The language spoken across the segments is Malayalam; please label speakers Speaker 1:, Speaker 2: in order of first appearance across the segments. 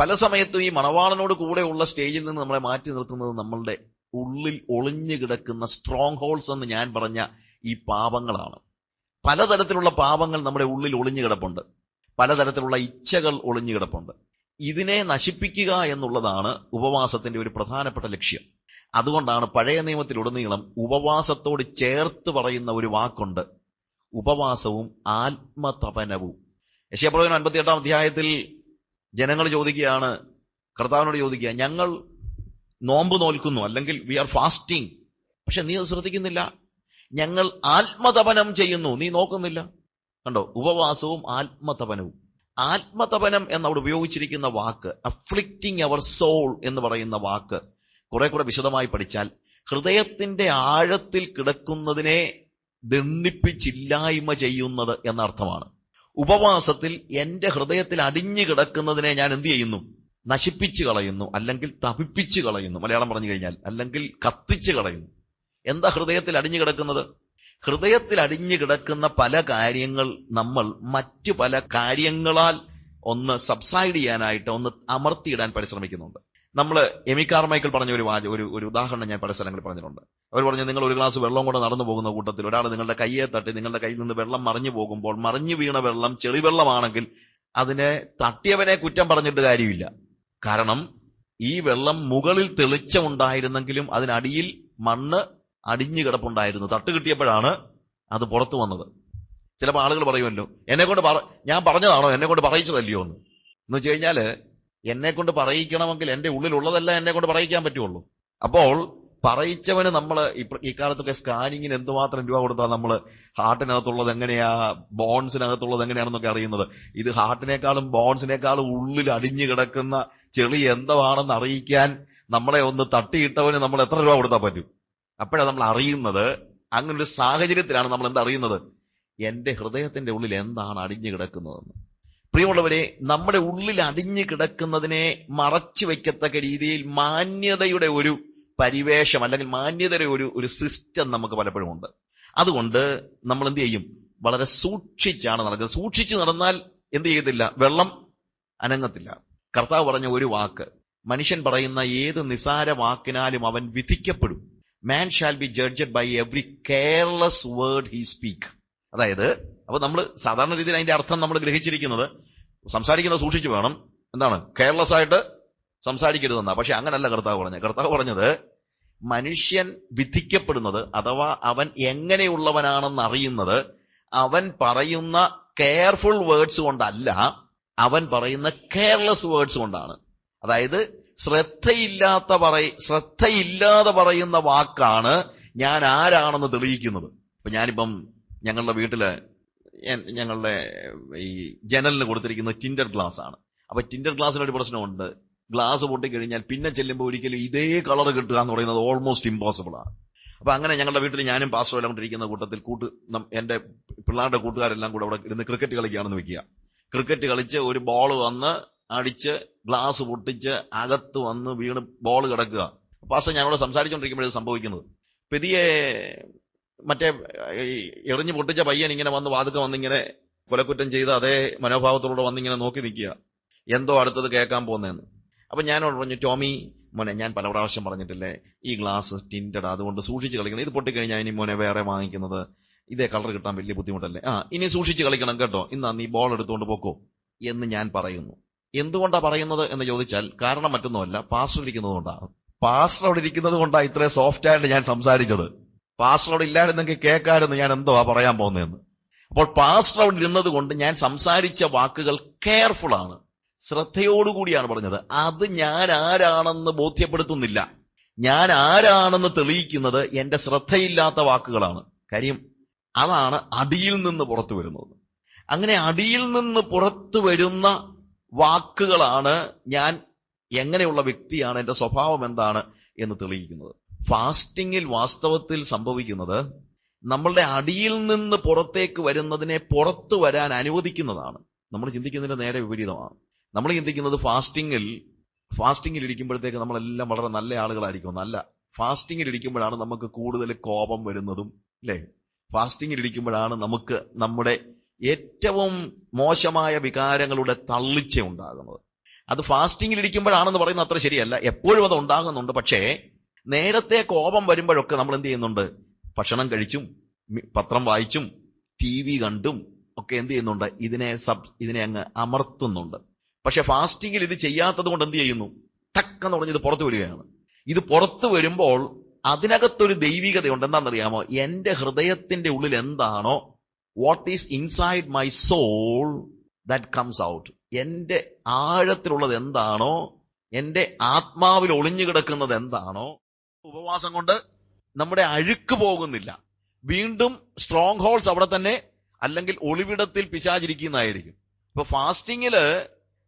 Speaker 1: പല സമയത്തും ഈ മണവാളനോട് കൂടെയുള്ള സ്റ്റേജിൽ നിന്ന് നമ്മളെ മാറ്റി നിർത്തുന്നത് നമ്മളുടെ ഉള്ളിൽ ഒളിഞ്ഞു കിടക്കുന്ന സ്ട്രോങ് ഹോൾസ് എന്ന് ഞാൻ പറഞ്ഞ ഈ പാപങ്ങളാണ്. പലതരത്തിലുള്ള പാപങ്ങൾ നമ്മുടെ ഉള്ളിൽ ഒളിഞ്ഞു കിടപ്പുണ്ട്. പലതരത്തിലുള്ള ഇച്ഛകൾ ഒളിഞ്ഞു കിടപ്പുണ്ട്. ഇതിനെ നശിപ്പിക്കുക എന്നുള്ളതാണ് ഉപവാസത്തിന്റെ ഒരു പ്രധാനപ്പെട്ട ലക്ഷ്യം. അതുകൊണ്ടാണ് പഴയ നിയമത്തിലുടനീളം ഉപവാസത്തോട് ചേർത്ത് പറയുന്ന ഒരു വാക്കുണ്ട്. ഉപവാസവും ആത്മതപനവും. യശയപ്രവചനം അൻപത്തിയെട്ടാം അധ്യായത്തിൽ ജനങ്ങൾ ചോദിക്കുകയാണ് കർത്താവിനോട് ചോദിക്കുക ഞങ്ങൾ നോമ്പ് നോൽക്കുന്നു അല്ലെങ്കിൽ വി ആർ ഫാസ്റ്റിംഗ് പക്ഷെ നീ അത് ശ്രദ്ധിക്കുന്നില്ല. ഞങ്ങൾ ആത്മതപനം ചെയ്യുന്നു. നീ നോക്കുന്നില്ല. കണ്ടോ? ഉപവാസവും ആത്മതപനവും. ആത്മതപനം എന്നവിടെ ഉപയോഗിച്ചിരിക്കുന്ന വാക്ക് അഫ്ലിക്റ്റിംഗ് അവർ സോൾ എന്ന് പറയുന്ന വാക്ക് കുറെ കൂടെ വിശദമായി പഠിച്ചാൽ ഹൃദയത്തിന്റെ ആഴത്തിൽ കിടക്കുന്നതിനെ ദണ്ഡിപ്പിച്ചില്ലായ്മ ചെയ്യുന്നത് എന്നർത്ഥമാണ്. ഉപവാസത്തിൽ എന്റെ ഹൃദയത്തിൽ അടിഞ്ഞു കിടക്കുന്നതിനെ ഞാൻ എന്ത് ചെയ്യുന്നു? നശിപ്പിച്ചു കളയുന്നു അല്ലെങ്കിൽ തപിപ്പിച്ചു കളയുന്നു. മലയാളം പറഞ്ഞു കഴിഞ്ഞാൽ അല്ലെങ്കിൽ കത്തിച്ചു കളയുന്നു. എന്താ ഹൃദയത്തിൽ അടിഞ്ഞു കിടക്കുന്നത്? ഹൃദയത്തിൽ അടിഞ്ഞു കിടക്കുന്ന പല കാര്യങ്ങൾ നമ്മൾ മറ്റു പല കാര്യങ്ങളാൽ ഒന്ന് സബ്സൈഡ് ചെയ്യാനായിട്ട് ഒന്ന് അമർത്തിയിടാൻ പരിശ്രമിക്കുന്നുണ്ട്. നമ്മൾ എമിക്കാർ മൈക്കിൾ പറഞ്ഞ ഒരു വാച ഒരു ഒരു ഉദാഹരണം ഞാൻ പല സ്ഥലങ്ങളിൽ പറഞ്ഞിട്ടുണ്ട്. അവർ പറഞ്ഞു നിങ്ങൾ ഒരു ഗ്ലാസ് വെള്ളം കൊണ്ട് നടന്നു പോകുന്ന കൂട്ടത്തിൽ ഒരാൾ നിങ്ങളുടെ കയ്യെ തട്ടി നിങ്ങളുടെ കയ്യിൽ നിന്ന് വെള്ളം മറിഞ്ഞു പോകുമ്പോൾ മറിഞ്ഞു വീണ വെള്ളം ചെളിവെള്ളമാണെങ്കിൽ അതിനെ തട്ടിയവനെ കുറ്റം പറഞ്ഞിട്ട് കാര്യമില്ല. കാരണം ഈ വെള്ളം മുകളിൽ തെളിച്ചമുണ്ടായിരുന്നെങ്കിലും അതിനടിയിൽ മണ്ണ് അടിഞ്ഞു കിടപ്പുണ്ടായിരുന്നു. തട്ട് കിട്ടിയപ്പോഴാണ് അത് പുറത്തു വന്നത്. ചിലപ്പോൾ ആളുകൾ പറയുമല്ലോ എന്നെ കൊണ്ട് ഞാൻ പറഞ്ഞതാണോ? എന്നെ കൊണ്ട് പറയിച്ചതല്ലയോ? എന്ന്. എന്ന് വെച്ച് കഴിഞ്ഞാൽ എന്നെ കൊണ്ട് പറയിക്കണമെങ്കിൽ എന്റെ ഉള്ളിലുള്ളതല്ല എന്നെ കൊണ്ട് പറയിക്കാൻ പറ്റുള്ളൂ. അപ്പോൾ പറയിച്ചവന് നമ്മൾ ഇക്കാലത്തൊക്കെ സ്കാനിങ്ങിന് എന്തുമാത്രം രൂപ കൊടുത്താൽ നമ്മൾ ഹാർട്ടിനകത്തുള്ളത് എങ്ങനെയാ ബോൺസിനകത്തുള്ളത് എങ്ങനെയാണെന്നൊക്കെ അറിയുന്നത്? ഇത് ഹാർട്ടിനേക്കാളും ബോൺസിനേക്കാളും ഉള്ളിൽ അടിഞ്ഞു കിടക്കുന്ന ചെളി എന്താണെന്ന് അറിയിക്കാൻ നമ്മളെ ഒന്ന് തട്ടിയിട്ടവന് നമ്മൾ എത്ര രൂപ കൊടുത്താൽ പറ്റും? അപ്പോഴാണ് നമ്മൾ അറിയുന്നത്. അങ്ങനൊരു സാഹചര്യത്തിലാണ് നമ്മൾ എന്താ അറിയുന്നത്? എന്റെ ഹൃദയത്തിന്റെ ഉള്ളിൽ എന്താണ് അടിഞ്ഞു കിടക്കുന്നതെന്ന്. പ്രിയമുള്ളവരെ നമ്മുടെ ഉള്ളിൽ അടിഞ്ഞു കിടക്കുന്നതിനെ മറച്ചു വയ്ക്കത്തക്ക രീതിയിൽ മാന്യതയുടെ ഒരു പരിവേഷം അല്ലെങ്കിൽ മാന്യതയുടെ ഒരു ഒരു സിസ്റ്റം നമുക്ക് പലപ്പോഴും ഉണ്ട്. അതുകൊണ്ട് നമ്മൾ എന്ത് ചെയ്യും? വളരെ സൂക്ഷിച്ചാണ് നടക്കുന്നത്. സൂക്ഷിച്ചു നടന്നാൽ എന്ത് ചെയ്യത്തില്ല? വെള്ളം അനങ്ങത്തില്ല. കർത്താവ് പറഞ്ഞ ഒരു വാക്ക് മനുഷ്യൻ പറയുന്ന ഏത് നിസാര വാക്കിനാലും അവൻ വിധിക്കപ്പെടും. Man shall be judged by every careless word he speak അതായത് അപ്പൊ നമ്മൾ സാധാരണ രീതിയിൽ അതിന്റെ അർത്ഥം നമ്മൾ ഗ്രഹിച്ചിരിക്കുന്നത് സംസാരിക്കുന്നത് സൂക്ഷിച്ചു വേണം. എന്താണ്? കെയർലെസ് ആയിട്ട് സംസാരിക്കരുതെന്നാ. പക്ഷെ അങ്ങനല്ല കർത്താവ് പറഞ്ഞത്. കർത്താവ് പറഞ്ഞത് മനുഷ്യൻ വിധിക്കപ്പെടുന്നത് അഥവാ അവൻ എങ്ങനെയുള്ളവനാണെന്ന് അറിയുന്നത് അവൻ പറയുന്ന കെയർഫുൾ വേർഡ്സ് കൊണ്ടല്ല അവൻ പറയുന്ന കെയർലെസ് വേർഡ്സ് കൊണ്ടാണ്. അതായത് ശ്രദ്ധയില്ലാത്ത പറയ ശ്രദ്ധയില്ലാതെ പറയുന്ന വാക്കാണ് ഞാൻ ആരാണെന്ന് തെളിയിക്കുന്നത്. ഇപ്പൊ ഞാനിപ്പം ഞങ്ങളുടെ വീട്ടിൽ ഞങ്ങളുടെ ഈ ജനലിന് കൊടുത്തിരിക്കുന്ന ടിൻഡർ ഗ്ലാസ് ആണ്. അപ്പൊ ടിൻഡർ ഗ്ലാസ്സിന് ഒരു പ്രശ്നമുണ്ട്. ഗ്ലാസ് പൊട്ടിക്കഴിഞ്ഞാൽ പിന്നെ ചെല്ലുമ്പോൾ ഒരിക്കലും ഇതേ കളർ കിട്ടുക എന്ന് പറയുന്നത് ഓൾമോസ്റ്റ് ഇമ്പോസിബിൾ ആണ്. അപ്പൊ അങ്ങനെ ഞങ്ങളുടെ വീട്ടിൽ ഞാനും പാസ്റ്റർ എല്ലാം കൊണ്ടിരിക്കുന്ന കൂട്ടത്തിൽ കൂട്ട് എന്റെ പിള്ളേരുടെ കൂട്ടുകാരെല്ലാം കൂടെ അവിടെ ഇരുന്ന് ക്രിക്കറ്റ് കളിക്കുകയാണെന്ന് വെക്കുക. ക്രിക്കറ്റ് കളിച്ച് ഒരു ബോൾ വന്ന് അടിച്ച് ഗ്ലാസ് പൊട്ടിച്ച് അകത്ത് വന്ന് വീണ് ബോൾ കിടക്കുക. പാസ്റ്റർ ഞാനോട് സംസാരിച്ചുകൊണ്ടിരിക്കുമ്പോഴേ സംഭവിക്കുന്നത്. പെതിയെ മറ്റേ എറിഞ്ഞു പൊട്ടിച്ച പയ്യൻ ഇങ്ങനെ വന്ന് വാതുക്ക വന്നിങ്ങനെ കൊലക്കുറ്റം ചെയ്ത് അതേ മനോഭാവത്തോടെ വന്നിങ്ങനെ നോക്കി നിൽക്കുക. എന്തോ അടുത്തത് കേൾക്കാൻ പോകുന്നതെന്ന്. അപ്പൊ ഞാനോട് പറഞ്ഞു ടോമി മോനെ ഞാൻ പല പ്രാവശ്യം പറഞ്ഞിട്ടില്ലേ ഈ ഗ്ലാസ് ടിന്റഡ് അതുകൊണ്ട് സൂക്ഷിച്ച് കളിക്കണം. ഇത് പൊട്ടിക്കഴിഞ്ഞാൽ ഇനി മോനെ വേറെ വാങ്ങിക്കുന്നത്. ഇതേ കളർ കിട്ടാൻ വലിയ ബുദ്ധിമുട്ടല്ലേ? ആ ഇനി സൂക്ഷിച്ച് കളിക്കണം കേട്ടോ. ഇന്നാ നീ ബോൾ എടുത്തുകൊണ്ട് പോക്കോ. എന്ന് ഞാൻ പറയുന്നു. എന്തുകൊണ്ടാ പറയുന്നത് എന്ന് ചോദിച്ചാൽ കാരണം മറ്റൊന്നുമല്ല പാസ്റ്റർ ഇരിക്കുന്നത് കൊണ്ടാണ് പാസ്റ്റർ അവിടെ ഇരിക്കുന്നത് കൊണ്ടാണ് ഇത്രയും സോഫ്റ്റ് ആയിട്ട് ഞാൻ സംസാരിച്ചത്. പാസ്റ്റർ അവിടെ ഇല്ലായിരുന്നെങ്കിൽ കേൾക്കാമായിരുന്നു ഞാൻ എന്തോ പറയാൻ പോകുന്നതെന്ന്. അപ്പോൾ പാസ്റ്റർ അവിടെ ഇരുന്നത് കൊണ്ട് ഞാൻ സംസാരിച്ച വാക്കുകൾ കെയർഫുൾ ആണ്. ശ്രദ്ധയോടുകൂടിയാണ് പറഞ്ഞത്. അത് ഞാൻ ആരാണെന്ന് ബോധ്യപ്പെടുത്തുന്നില്ല. ഞാൻ ആരാണെന്ന് തെളിയിക്കുന്നത് എന്റെ ശ്രദ്ധയില്ലാത്ത വാക്കുകളാണ്. കാര്യം അതാണ് അടിയിൽ നിന്ന് പുറത്തു വരുന്നത്. അങ്ങനെ അടിയിൽ നിന്ന് പുറത്തു വരുന്ന വാക്കുകളാണ് ഞാൻ എങ്ങനെയുള്ള വ്യക്തിയാണ് എന്റെ സ്വഭാവം എന്താണ് എന്ന് തെളിയിക്കുന്നത്. ഫാസ്റ്റിങ്ങിൽ വാസ്തവത്തിൽ സംഭവിക്കുന്നത് നമ്മളുടെ അടിയിൽ നിന്ന് പുറത്തേക്ക് വരുന്നതിനെ പുറത്തു വരാൻ അനുവദിക്കുന്നതാണ്. നമ്മൾ ചിന്തിക്കുന്നതിന്റെ നേരെ വിപരീതമാണ്. നമ്മൾ ചിന്തിക്കുന്നത് ഫാസ്റ്റിങ്ങിൽ ഫാസ്റ്റിങ്ങിൽ ഇരിക്കുമ്പോഴത്തേക്ക് നമ്മളെല്ലാം വളരെ നല്ല ആളുകളായിരിക്കും. നല്ല ഫാസ്റ്റിങ്ങിൽ ഇരിക്കുമ്പോഴാണ് നമുക്ക് കൂടുതൽ കോപം വരുന്നതും അല്ലേ? ഫാസ്റ്റിങ്ങിൽ ഇരിക്കുമ്പോഴാണ് നമുക്ക് നമ്മുടെ ഏറ്റവും മോശമായ വികാരങ്ങളുടെ തള്ളിച്ച ഉണ്ടാകുന്നത് അത് ഫാസ്റ്റിംഗിൽ ഇരിക്കുമ്പോഴാണെന്ന് പറയുന്നത് അത്ര ശരിയല്ല. എപ്പോഴും അത് ഉണ്ടാകുന്നുണ്ട്. പക്ഷേ നേരത്തെ കോപം വരുമ്പോഴൊക്കെ നമ്മൾ എന്ത് ചെയ്യുന്നുണ്ട്? ഭക്ഷണം കഴിച്ചും പത്രം വായിച്ചും ടി വി കണ്ടും ഒക്കെ എന്ത് ചെയ്യുന്നുണ്ട്? ഇതിനെ സബ് ഇതിനെ അങ്ങ് അമർത്തുന്നുണ്ട്. പക്ഷെ ഫാസ്റ്റിംഗിൽ ഇത് ചെയ്യാത്തത് കൊണ്ട് എന്ത് ചെയ്യുന്നു? ടക്കെന്ന് പറഞ്ഞ് ഇത് പുറത്തു വരികയാണ്. ഇത് പുറത്തു വരുമ്പോൾ അതിനകത്തൊരു ദൈവികതയുണ്ട്. എന്താണെന്നറിയാമോ? എന്റെ ഹൃദയത്തിന്റെ ഉള്ളിൽ എന്താണോ what is inside my soul that comes out എന്റെ ആഴത്തിലുള്ളത് എന്താണോ എന്റെ ആത്മാവിൽ ഒളിഞ്ഞു കിടക്കുന്നത് എന്താണോ ഉപവാസം കൊണ്ട് നമ്മുടെ അഴുക്ക് പോകുന്നില്ല. വീണ്ടും സ്ട്രോങ് ഹോൾസ് അവിടെ തന്നെ അല്ലെങ്കിൽ ഒളിവിടത്തിൽ പിശാചിരിക്കുന്നതായിരിക്കും. ഇപ്പൊ ഫാസ്റ്റിങ്ങിൽ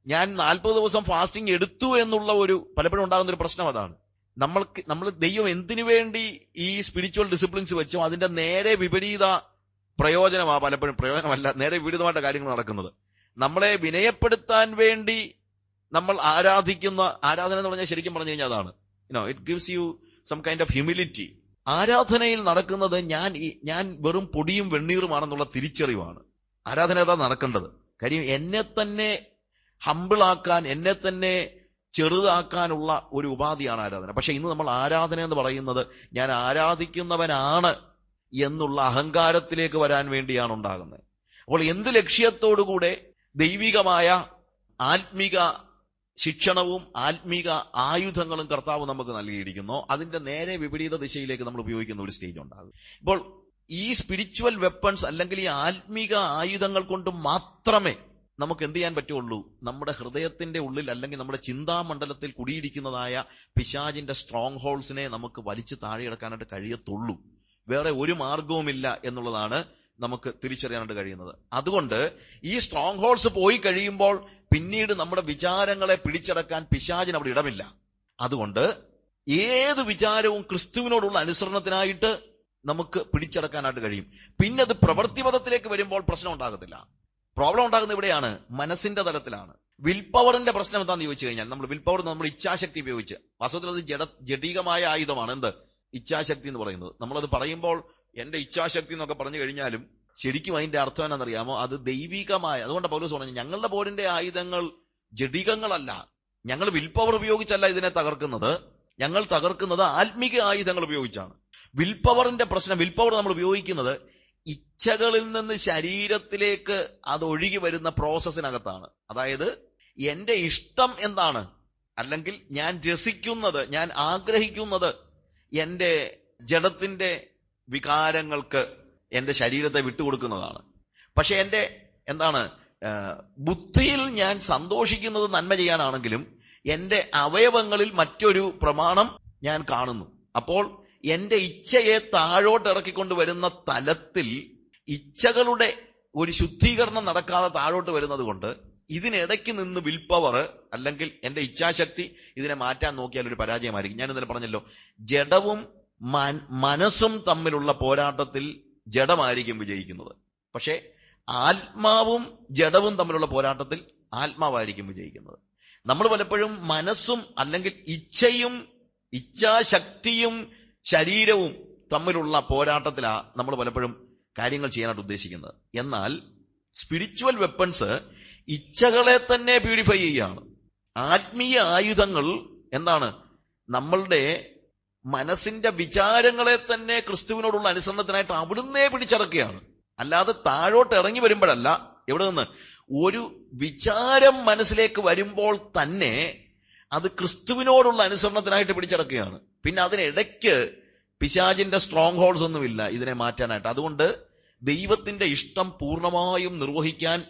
Speaker 1: ഞാൻ നാൽപ്പത് ദിവസം ഫാസ്റ്റിംഗ് എടുത്തു എന്നുള്ള ഒരു പലപ്പോഴും ഉണ്ടാകുന്ന ഒരു പ്രശ്നം അതാണ്. നമ്മൾക്ക് നമ്മൾ ദൈവം എന്തിനു വേണ്ടി ഈ സ്പിരിച്വൽ ഡിസിപ്ലിൻസ് വെച്ചോ അതിന്റെ നേരെ വിപരീത പ്രയോജനമാ പലപ്പോഴും പ്രയോജനമല്ല നേരെ വിപരീതമായിട്ട് കാര്യങ്ങൾ നടക്കുന്നത്. നമ്മളെ വിനയപ്പെടുത്താൻ വേണ്ടി നമ്മൾ ആരാധിക്കുന്ന ആരാധന എന്ന് പറഞ്ഞാൽ ശരിക്കും പറഞ്ഞു കഴിഞ്ഞാൽ അതാണ്. It gives you some kind of humility ആരാധനയിൽ നടക്കുന്നത് ഞാൻ ഞാൻ വെറും പൊടിയും വെണ്ണീറുമാണെന്നുള്ള തിരിച്ചറിവാണ്. ആരാധന അതാ നടക്കേണ്ടത്? കാര്യം എന്നെ തന്നെ ഹമ്പിളാക്കാൻ എന്നെ തന്നെ ചെറുതാക്കാനുള്ള ഒരു ഉപാധിയാണ് ആരാധന. പക്ഷെ ഇന്ന് നമ്മൾ ആരാധന എന്ന് പറയുന്നത് ഞാൻ ആരാധിക്കുന്നവനാണ് എന്നുള്ള അഹങ്കാരത്തിലേക്ക് വരാൻ വേണ്ടിയാണ് ഉണ്ടാകുന്നത്. അപ്പോൾ എന്ത് ലക്ഷ്യത്തോടുകൂടെ ദൈവികമായ ആത്മിക ശിക്ഷണവും ആത്മീക ആയുധങ്ങളും കർത്താവ് നമുക്ക് നൽകിയിരിക്കുന്നു. അതിന്റെ നേരെ വിപരീത ദിശയിലേക്ക് നമ്മൾ ഉപയോഗിക്കുന്ന ഒരു സ്റ്റേജ് ഉണ്ടാകും ഇപ്പോൾ ഈ സ്പിരിച്വൽ വെപ്പൺസ് അല്ലെങ്കിൽ ഈ ആത്മീക ആയുധങ്ങൾ കൊണ്ട് മാത്രമേ നമുക്ക് എന്ത് ചെയ്യാൻ പറ്റുള്ളൂ? നമ്മുടെ ഹൃദയത്തിന്റെ ഉള്ളിൽ അല്ലെങ്കിൽ നമ്മുടെ ചിന്താമണ്ഡലത്തിൽ കുടിയിരിക്കുന്നതായ പിശാജിന്റെ സ്ട്രോങ് ഹോൾസിനെ നമുക്ക് വലിച്ചു താഴെയിറക്കാനായിട്ട് കഴിയത്തുള്ളൂ. വേറെ ഒരു മാർഗവുമില്ല എന്നുള്ളതാണ് നമുക്ക് തിരിച്ചറിയാനായിട്ട് കഴിയുന്നത്. അതുകൊണ്ട് ഈ സ്ട്രോങ് ഹോൾസ് പോയി കഴിയുമ്പോൾ പിന്നീട് നമ്മുടെ വിചാരങ്ങളെ പിടിച്ചടക്കാൻ പിശാചിന് അവിടെ ഇടമില്ല. അതുകൊണ്ട് ഏത് വിചാരവും ക്രിസ്തുവിനോടുള്ള അനുസരണത്തിനായിട്ട് നമുക്ക് പിടിച്ചടക്കാനായിട്ട് കഴിയും. പിന്നെ അത് പ്രവൃത്തിപഥത്തിലേക്ക് വരുമ്പോൾ പ്രശ്നം ഉണ്ടാകത്തില്ല. പ്രോബ്ലം ഉണ്ടാകുന്നത് ഇവിടെയാണ്. മനസ്സിന്റെ തലത്തിലാണ്. വിൽ പവറിന്റെ പ്രശ്നം എന്താണെന്ന് ചോദിച്ചു കഴിഞ്ഞാൽ നമ്മൾ വിൽ നമ്മൾ ഇച്ഛാശക്തി ഉപയോഗിച്ച്. വാസ്തവത്തിൽ അത് ജഡ ജഡീകമായ ആയുധമാണ്. എന്ത്? ഇച്ഛാശക്തി എന്ന് പറയുന്നത്. നമ്മളത് പറയുമ്പോൾ എന്റെ ഇച്ഛാശക്തി എന്നൊക്കെ പറഞ്ഞു കഴിഞ്ഞാലും ശരിക്കും അതിന്റെ അർത്ഥം എന്നാണെന്നറിയാമോ അത് ദൈവികമായ അതുകൊണ്ട് പൗലോസ് പറഞ്ഞു ഞങ്ങളുടെ പോരിന്റെ ആയുധങ്ങൾ ജഡികങ്ങളല്ല. ഞങ്ങൾ വിൽ പവർ ഉപയോഗിച്ചല്ല ഇതിനെ തകർക്കുന്നത്. ഞങ്ങൾ തകർക്കുന്നത് ആത്മീക ആയുധങ്ങൾ ഉപയോഗിച്ചാണ്. വിൽ പവറിന്റെ പ്രശ്നം വിൽ പവർ നമ്മൾ ഉപയോഗിക്കുന്നത് ഇച്ഛകളിൽ നിന്ന് ശരീരത്തിലേക്ക് അത് ഒഴുകി വരുന്ന പ്രോസസ്സിനകത്താണ് അതായത് എന്റെ ഇഷ്ടം എന്താണ്? അല്ലെങ്കിൽ ഞാൻ രസിക്കുന്നത് ഞാൻ ആഗ്രഹിക്കുന്നത് എന്റെ ജഡത്തിന്റെ വികാരങ്ങൾക്ക് എന്റെ ശരീരത്തെ വിട്ടുകൊടുക്കുന്നതാണ്. പക്ഷെ എന്റെ എന്താണ് ബുദ്ധിയിൽ ഞാൻ സന്തോഷിക്കുന്നത് നന്മ ചെയ്യാനാണെങ്കിലും എന്റെ അവയവങ്ങളിൽ മറ്റൊരു പ്രമാണം ഞാൻ കാണുന്നു. അപ്പോൾ എന്റെ ഇച്ഛയെ താഴോട്ട് ഇറക്കിക്കൊണ്ട് വരുന്ന തലത്തിൽ ഇച്ഛകളുടെ ഒരു ശുദ്ധീകരണം നടക്കാതെ താഴോട്ട് വരുന്നത് കൊണ്ട് ഇതിനിടയ്ക്ക് നിന്ന് വിൽ പവർ അല്ലെങ്കിൽ എന്റെ ഇച്ഛാശക്തി ഇതിനെ മാറ്റാൻ നോക്കിയാൽ ഒരു പരാജയമായിരിക്കും. ഞാൻ ഇന്നലെ പറഞ്ഞല്ലോ ജഡവും മനസ്സും തമ്മിലുള്ള പോരാട്ടത്തിൽ ജഡമായിരിക്കും വിജയിക്കുന്നത്. പക്ഷേ ആത്മാവും ജഡവും തമ്മിലുള്ള പോരാട്ടത്തിൽ ആത്മാവായിരിക്കും വിജയിക്കുന്നത്. നമ്മൾ പലപ്പോഴും മനസ്സും അല്ലെങ്കിൽ ഇച്ഛയും ഇച്ഛാശക്തിയും ശരീരവും തമ്മിലുള്ള പോരാട്ടത്തിലാണ് നമ്മൾ പലപ്പോഴും കാര്യങ്ങൾ ചെയ്യാനായിട്ട് ഉദ്ദേശിക്കുന്നത്. എന്നാൽ സ്പിരിച്വൽ വെപ്പൺസ് ഇച്ഛകളെ തന്നെ പ്യൂരിഫൈ ചെയ്യുകയാണ് ആത്മീയ ആയുധങ്ങൾ എന്താണ്? നമ്മളുടെ മനസ്സിന്റെ വിചാരങ്ങളെ തന്നെ ക്രിസ്തുവിനോടുള്ള അനുസരണത്തിനായിട്ട് അവിടുന്നേ പിടിച്ചടക്കുകയാണ്. അല്ലാതെ താഴോട്ട് ഇറങ്ങി വരുമ്പോഴല്ല എവിടെ നിന്ന്? ഒരു വിചാരം മനസ്സിലേക്ക് വരുമ്പോൾ തന്നെ അത് ക്രിസ്തുവിനോടുള്ള അനുസരണത്തിനായിട്ട് പിടിച്ചടക്കുകയാണ്. പിന്നെ അതിനിടയ്ക്ക് പിശാചിന്റെ സ്ട്രോങ് ഹോൾസ് ഒന്നുമില്ല ഇതിനെ മാറ്റാനായിട്ട്. അതുകൊണ്ട് ദൈവത്തിന്റെ ഇഷ്ടം പൂർണമായും നിർവഹിക്കാൻ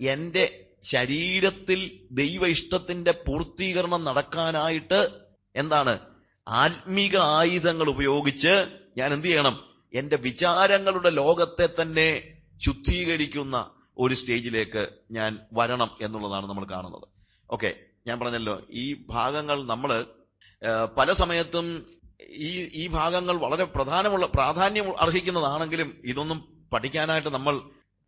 Speaker 1: എന്റെ ശരീരത്തിൽ ദൈവ ഇഷ്ടത്തിന്റെ പൂർത്തീകരണം നടക്കാനായിട്ട് എന്താണ്? ആത്മീക ആയുധങ്ങൾ ഉപയോഗിച്ച് ഞാൻ എന്ത് ചെയ്യണം? എന്റെ വിചാരങ്ങളുടെ ലോകത്തെ തന്നെ ശുദ്ധീകരിക്കുന്ന ഒരു സ്റ്റേജിലേക്ക് ഞാൻ വരണം എന്നുള്ളതാണ് നമ്മൾ കാണുന്നത്. ഓക്കെ ഞാൻ പറഞ്ഞല്ലോ ഈ ഭാഗങ്ങൾ നമ്മൾ പല സമയത്തും ഈ ഈ ഭാഗങ്ങൾ വളരെ പ്രധാനമുള്ള പ്രാധാന്യം അർഹിക്കുന്നതാണെങ്കിലും ഇതൊന്നും പഠിക്കാനായിട്ട് നമ്മൾ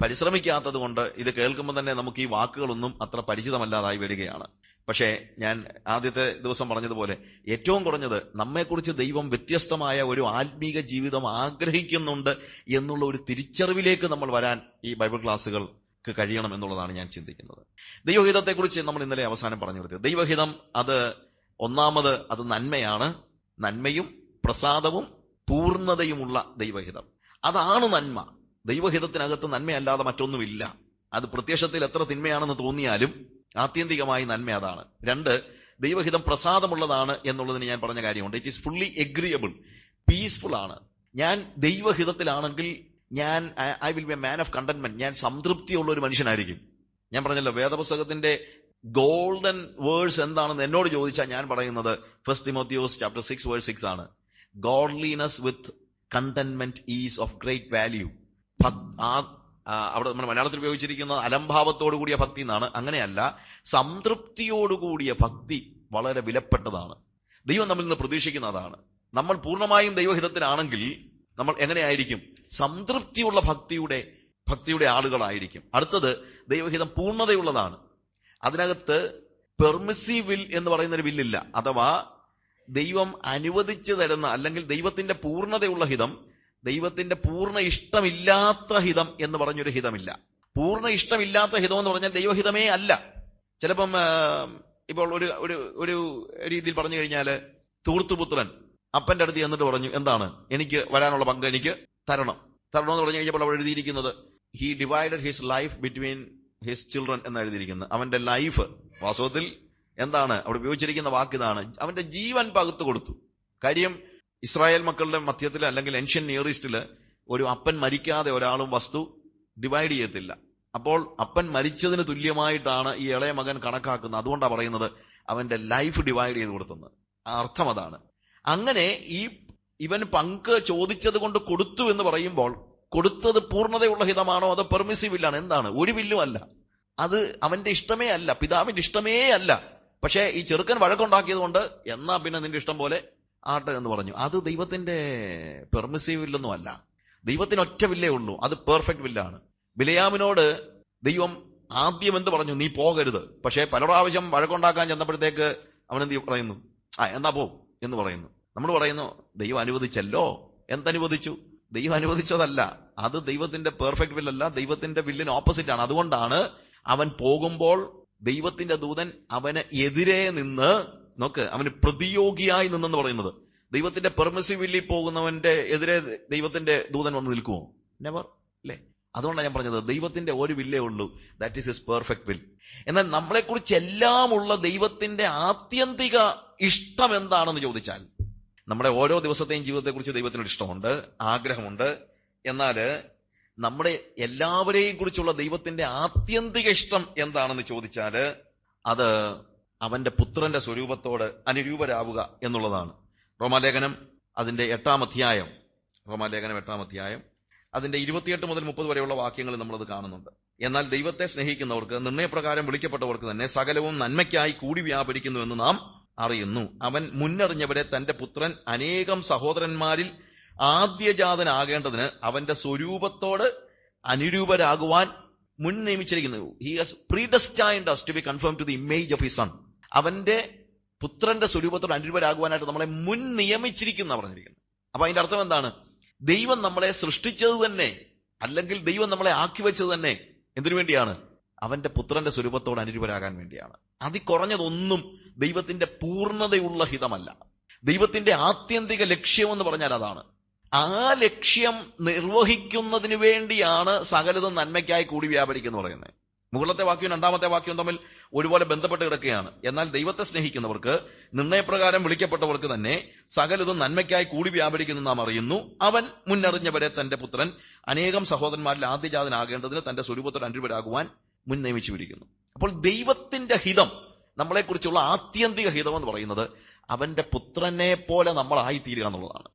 Speaker 1: പരിശ്രമിക്കാത്തത് കൊണ്ട് ഇത് കേൾക്കുമ്പോൾ തന്നെ നമുക്ക് ഈ വാക്കുകളൊന്നും അത്ര പരിചിതമല്ലാതായി വരികയാണ്. പക്ഷേ ഞാൻ ആദ്യത്തെ ദിവസം പറഞ്ഞതുപോലെ ഏറ്റവും കുറഞ്ഞത് നമ്മെക്കുറിച്ച് ദൈവം വ്യത്യസ്തമായ ഒരു ആത്മീക ജീവിതം ആഗ്രഹിക്കുന്നുണ്ട് എന്നുള്ള ഒരു തിരിച്ചറിവിലേക്ക് നമ്മൾ വരാൻ ഈ ബൈബിൾ ക്ലാസ്സുകൾക്ക് കഴിയണം എന്നുള്ളതാണ് ഞാൻ ചിന്തിക്കുന്നത്. ദൈവഹിതത്തെക്കുറിച്ച് നമ്മൾ ഇന്നലെ അവസാനം പറഞ്ഞു നിർത്തിയത് ദൈവഹിതം അത് ഒന്നാമത് അത് നന്മയാണ്. നന്മയും പ്രസാദവും പൂർണതയുമുള്ള ദൈവഹിതം. അതാണ് നന്മ. ദൈവഹിതത്തിനകത്ത് നന്മയല്ലാതെ മറ്റൊന്നുമില്ല. അത് പ്രത്യക്ഷത്തിൽ എത്ര തിന്മയാണെന്ന് തോന്നിയാലും ആത്യന്തികമായി നന്മ അതാണ്. രണ്ട് ദൈവഹിതം പ്രസാദമുള്ളതാണ് എന്നുള്ളതിന് ഞാൻ പറഞ്ഞ കാര്യമുണ്ട്. It is fully agreeable peaceful ആണ്. ഞാൻ ദൈവഹിതത്തിലാണെങ്കിൽ ഞാൻ I will be a man of contentment ഞാൻ സംതൃപ്തിയുള്ള ഒരു മനുഷ്യനായിരിക്കും. ഞാൻ പറഞ്ഞല്ലോ വേദപുസ്തകത്തിന്റെ ഗോൾഡൻ വേഴ്സ് എന്താണെന്ന് എന്നോട് ചോദിച്ചാൽ ഞാൻ പറയുന്നത് ഫസ്റ്റ് തിമോത്തിയോസ് ചാപ്റ്റർ സിക്സ് വേഴ്സ് സിക്സ് ആണ്. Godliness with contentment is of great value അവിടെ നമ്മൾ മലയാളത്തിൽ ഉപയോഗിച്ചിരിക്കുന്നത് അലംഭാവത്തോടു കൂടിയ ഭക്തി എന്നാണ്. അങ്ങനെയല്ല സംതൃപ്തിയോടുകൂടിയ ഭക്തി വളരെ വിലപ്പെട്ടതാണ്. ദൈവം നമ്മിൽ നിന്ന് പ്രതീക്ഷിക്കുന്നതാണ്. നമ്മൾ പൂർണമായും ദൈവഹിതത്തിലാണെങ്കിൽ നമ്മൾ എങ്ങനെയായിരിക്കും? സംതൃപ്തിയുള്ള ഭക്തിയുടെ ഭക്തിയുടെ ആളുകളായിരിക്കും. അടുത്തത് ദൈവഹിതം പൂർണതയുള്ളതാണ്. അതിനകത്ത് പെർമിസീവ് വിൽ എന്ന് പറയുന്ന ഒരു വില്ലില്ല അഥവാ ദൈവം അനുവദിച്ചു തരുന്ന അല്ലെങ്കിൽ ദൈവത്തിന്റെ പൂർണതയുള്ള ഹിതം ദൈവത്തിന്റെ പൂർണ ഇഷ്ടമില്ലാത്ത ഹിതം എന്ന് പറഞ്ഞൊരു ഹിതമില്ല. പൂർണ ഇഷ്ടമില്ലാത്ത ഹിതം എന്ന് പറഞ്ഞാൽ ദൈവഹിതമേ അല്ല. ചിലപ്പം ഇപ്പോൾ ഒരു ഒരു ഒരു രീതിയിൽ പറഞ്ഞു കഴിഞ്ഞാൽ തൂർത്തുപുത്രൻ അപ്പന്റെ അടുത്ത് എന്നിട്ട് പറഞ്ഞു എന്താണ്? എനിക്ക് വരാനുള്ള പങ്ക് എനിക്ക് തരണം. തരണം എന്ന് പറഞ്ഞു കഴിഞ്ഞപ്പോൾ അവിടെ എഴുതിയിരിക്കുന്നത് he divided his life between his children എന്ന് എഴുതിയിരിക്കുന്നത്. അവന്റെ ലൈഫ് വാസ്തവത്തിൽ എന്താണ്? അവിടെ ഉപയോഗിച്ചിരിക്കുന്ന വാക്ക് ഇതാണ്. അവന്റെ ജീവൻ പകുത്തു കൊടുത്തു. കാര്യം ഇസ്രായേൽ മക്കളുടെ മധ്യത്തിൽ അല്ലെങ്കിൽ ഏൻഷ്യൻ നിയർ ഈസ്റ്റിൽ ഒരു അപ്പൻ മരിക്കാതെ ഒരാളും വസ്തു ഡിവൈഡ് ചെയ്യത്തില്ല. അപ്പോൾ അപ്പൻ മരിച്ചതിന് തുല്യമായിട്ടാണ് ഈ ഇളയ മകൻ കണക്കാക്കുന്നത്. അതുകൊണ്ടാണ് പറയുന്നത് അവന്റെ ലൈഫ് ഡിവൈഡ് ചെയ്ത് കൊടുത്തെന്ന് അർത്ഥം അതാണ്. അങ്ങനെ ഈ ഇവൻ പങ്ക് ചോദിച്ചത് കൊണ്ട് കൊടുത്തു എന്ന് പറയുമ്പോൾ കൊടുത്തത് പൂർണതയുള്ള ഹിതമാണോ അതോ പെർമിസീവ് ഇല്ലാണ്? എന്താണ്? ഒരു വില്ലും അല്ല. അത് അവന്റെ ഇഷ്ടമേ അല്ല. പിതാവിന്റെ ഇഷ്ടമേ അല്ല. പക്ഷേ ഈ ചെറുക്കൻ വഴക്കുണ്ടാക്കിയത് കൊണ്ട് എന്നാ പിന്നെ നിന്റെ ഇഷ്ടം പോലെ ആട്ടെ എന്ന് പറഞ്ഞു. അത് ദൈവത്തിന്റെ പെർമിസീവ് വില്ലൊന്നും അല്ല. ദൈവത്തിന് ഒറ്റ വില്ലേ ഉള്ളൂ. അത് പെർഫെക്റ്റ് വില്ലാണ് ബിലയാമിനോട് ദൈവം ആദ്യം എന്ത് പറഞ്ഞു? നീ പോകരുത്. പക്ഷേ പല പ്രാവശ്യം വഴക്കുണ്ടാക്കാൻ ചെന്നപ്പോഴത്തേക്ക് അവൻ എന്ത് പറയുന്നു? ആ എന്നാ പോ എന്ന് പറയുന്നു. നമ്മൾ പറയുന്നു ദൈവം അനുവദിച്ചല്ലോ. എന്തനുവദിച്ചു? ദൈവം അനുവദിച്ചതല്ല. അത് ദൈവത്തിന്റെ പെർഫെക്റ്റ് വില്ലല്ല ദൈവത്തിന്റെ വില്ലിന് ഓപ്പോസിറ്റ് ആണ്. അതുകൊണ്ടാണ് അവൻ പോകുമ്പോൾ ദൈവത്തിന്റെ ദൂതൻ അവന് എതിരെ നിന്ന് നോക്ക് അവന് പ്രതിയോഗിയായി നിന്നെന്ന് പറയുന്നത്. ദൈവത്തിന്റെ പെർമിസീവ് വില്ലിൽ പോകുന്നവന്റെ എതിരെ ദൈവത്തിന്റെ ദൂതൻ വന്ന് നിൽക്കുമോ? നെവർ അല്ലേ അതുകൊണ്ടാണ് ഞാൻ പറഞ്ഞത് ദൈവത്തിന്റെ ഒരു വില്ലേ ഉള്ളൂ. That is is perfect will എന്നാൽ നമ്മളെക്കുറിച്ച് എല്ലാമുള്ള ദൈവത്തിന്റെ ആത്യന്തിക ഇഷ്ടം എന്താണെന്ന് ചോദിച്ചാൽ നമ്മുടെ ഓരോ ദിവസത്തെയും ജീവിതത്തെക്കുറിച്ച് ദൈവത്തിനൊരു ഇഷ്ടമുണ്ട് ആഗ്രഹമുണ്ട്. എന്നാൽ നമ്മുടെ എല്ലാവരെയും കുറിച്ചുള്ള ദൈവത്തിന്റെ ആത്യന്തിക ഇഷ്ടം എന്താണെന്ന് ചോദിച്ചാൽ അത് അവന്റെ പുത്രന്റെ സ്വരൂപത്തോട് അനുരൂപരാവുക എന്നുള്ളതാണ്. റോമാലേഖനം അതിന്റെ എട്ടാം അധ്യായം. റോമാലേഖനം എട്ടാം അധ്യായം. അതിന്റെ ഇരുപത്തിയെട്ട് മുതൽ മുപ്പത് വരെയുള്ള വാക്യങ്ങൾ നമ്മളത് കാണുന്നുണ്ട്. എന്നാൽ ദൈവത്തെ സ്നേഹിക്കുന്നവർക്ക് നിർണയപ്രകാരം വിളിക്കപ്പെട്ടവർക്ക് തന്നെ സകലവും നന്മയ്ക്കായി കൂടി വ്യാപരിക്കുന്നുവെന്ന് നാം അറിയുന്നു. അവൻ മുന്നറിഞ്ഞവരെ തന്റെ പുത്രൻ അനേകം സഹോദരന്മാരിൽ ആദ്യജാതനാകേണ്ടതിന് അവന്റെ സ്വരൂപത്തോട് അനുരൂപരാകുവാൻ മുൻ നിയമിച്ചിരിക്കുന്നു he has predestined to be conform to the image of he son അവന്റെ പുത്രന്റെ സ്വരൂപത്തോട് അനുരൂപരാകുവാനായിട്ട് നമ്മളെ മുൻ നിയമിച്ചിരിക്കുന്ന പറഞ്ഞിരിക്കുന്നു അപ്പൊ അതിന്റെ അർത്ഥം എന്താണ്? ദൈവം നമ്മളെ സൃഷ്ടിച്ചത് തന്നെ അല്ലെങ്കിൽ ദൈവം നമ്മളെ ആക്കി വെച്ചത് തന്നെ എന്തിനു വേണ്ടിയാണ്? അവന്റെ പുത്രന്റെ സ്വരൂപത്തോട് അനുരൂപരാകാൻ വേണ്ടിയാണ്. അതി കുറഞ്ഞതൊന്നും ദൈവത്തിന്റെ പൂർണതയുള്ള ഹിതമല്ല. ദൈവത്തിന്റെ ആത്യന്തിക ലക്ഷ്യം എന്ന് പറഞ്ഞാൽ അതാണ്. ആ ലക്ഷ്യം നിർവഹിക്കുന്നതിന് വേണ്ടിയാണ് സകലതും നന്മയ്ക്കായി കൂടി വ്യാപരിക്കുന്നു പറയുന്നത്. മുകളിലത്തെ വാക്യവും രണ്ടാമത്തെ വാക്യവും തമ്മിൽ ഒരുപോലെ ബന്ധപ്പെട്ട് കിടക്കുകയാണ്. എന്നാൽ ദൈവത്തെ സ്നേഹിക്കുന്നവർക്ക് നിർണയപ്രകാരം വിളിക്കപ്പെട്ടവർക്ക് തന്നെ സകലതും നന്മയ്ക്കായി കൂടി വ്യാപരിക്കുന്നു നാം അറിയുന്നു. അവൻ മുന്നറിഞ്ഞവരെ തന്റെ പുത്രൻ അനേകം സഹോദരന്മാരിൽ ആദ്യജാതനാകേണ്ടതിന് തന്റെ സ്വരൂപത്തിൽ അനുപരാകുവാൻ മുൻ നിയമിച്ചിരിക്കുന്നു അപ്പോൾ ദൈവത്തിന്റെ ഹിതം നമ്മളെക്കുറിച്ചുള്ള ആത്യന്തിക ഹിതം എന്ന് പറയുന്നത് അവന്റെ പുത്രനെ പോലെ നമ്മളായിത്തീരുക എന്നുള്ളതാണ്.